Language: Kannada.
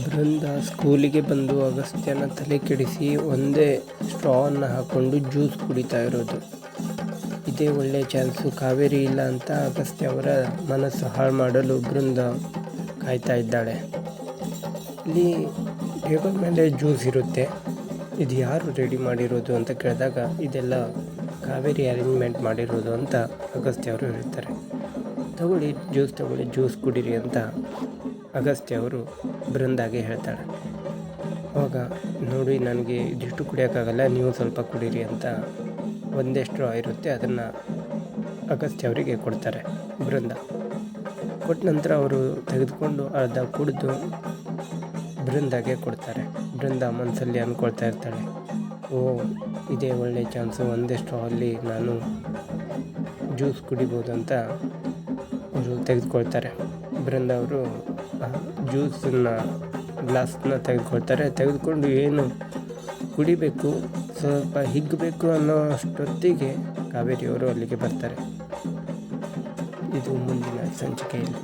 ಬೃಂದ ಸ್ಕೂಲಿಗೆ ಬಂದು ಅಗಸ್ತ್ಯನ ತಲೆ ಕೆಡಿಸಿ ಒಂದೇ ಸ್ಟ್ರಾವನ್ನು ಹಾಕ್ಕೊಂಡು ಜ್ಯೂಸ್ ಕುಡಿತಾ ಇರೋದು. ಇದೇ ಒಳ್ಳೆಯ ಚಾನ್ಸು. ಕಾವೇರಿ ಇಲ್ಲ ಅಂತ ಅಗಸ್ತ್ಯ ಅವರ ಮನಸ್ಸು ಹಾಳು ಮಾಡಲು ಬೃಂದ ಕಾಯ್ತಾ ಇದ್ದಾಳೆ. ಇಲ್ಲಿ ಟೇಬಲ್ ಮೇಲೆ ಜ್ಯೂಸ್ ಇರುತ್ತೆ. ಇದು ಯಾರು ರೆಡಿ ಮಾಡಿರೋದು ಅಂತ ಕೇಳಿದಾಗ ಇದೆಲ್ಲ ಕಾವೇರಿ ಅರೇಂಜ್ಮೆಂಟ್ ಮಾಡಿರೋದು ಅಂತ ಅಗಸ್ತ್ಯ ಅವರು ಹೇಳ್ತಾರೆ. ತಗೊಳ್ಳಿ, ಜ್ಯೂಸ್ ತಗೊಳ್ಳಿ, ಜ್ಯೂಸ್ ಕುಡೀರಿ ಅಂತ ಅಗಸ್ತ್ಯ ಅವರು ಬೃಂದಾಗೆ ಹೇಳ್ತಾಳೆ ಅವಾಗ ನೋಡಿ, ನನಗೆ ಇದಿಷ್ಟು ಕುಡಿಯೋಕ್ಕಾಗಲ್ಲ, ನೀವು ಸ್ವಲ್ಪ ಕುಡೀರಿ ಅಂತ ಒಂದೇ ಸ್ಟ್ರಾ ಇರುತ್ತೆ, ಅದನ್ನು ಅಗಸ್ತ್ಯ ಅವರಿಗೆ ಕೊಡ್ತಾರೆ ಬೃಂದ. ಕೊಟ್ಟ ನಂತರ ಅವರು ತೆಗೆದುಕೊಂಡು ಅರ್ಧ ಕುಡಿದು ಬೃಂದಾಗೆ ಕೊಡ್ತಾರೆ. ಬೃಂದ ಮನಸ್ಸಲ್ಲಿ ಅಂದ್ಕೊಳ್ತಾ ಇರ್ತಾಳೆ, ಓ, ಇದೇ ಒಳ್ಳೆ ಚಾನ್ಸು ಒಂದೇ ಸ್ಟ್ರಾ ಅಲ್ಲಿ ನಾನು ಜ್ಯೂಸ್ ಕುಡಿಬೋದು ಅಂತ ಅವರು ತೆಗೆದುಕೊಳ್ತಾರೆ. ಬೃಂದ ಅವರು ಜ್ಯೂಸನ್ನು ಗ್ಲಾಸ್ನ ತೆಗೆದುಕೊಳ್ತಾರೆ. ತೆಗೆದುಕೊಂಡು ಏನು ಕುಡಿಬೇಕು, ಸ್ವಲ್ಪ ಹಿಗ್ಗಬೇಕು ಅನ್ನೋ ಅಷ್ಟೊತ್ತಿಗೆ ಕಾವೇರಿಯವರು ಅಲ್ಲಿಗೆ ಬರ್ತಾರೆ. ಇದು ಮುಂದಿನ ಸಂಚಿಕೆಯಲ್ಲಿ.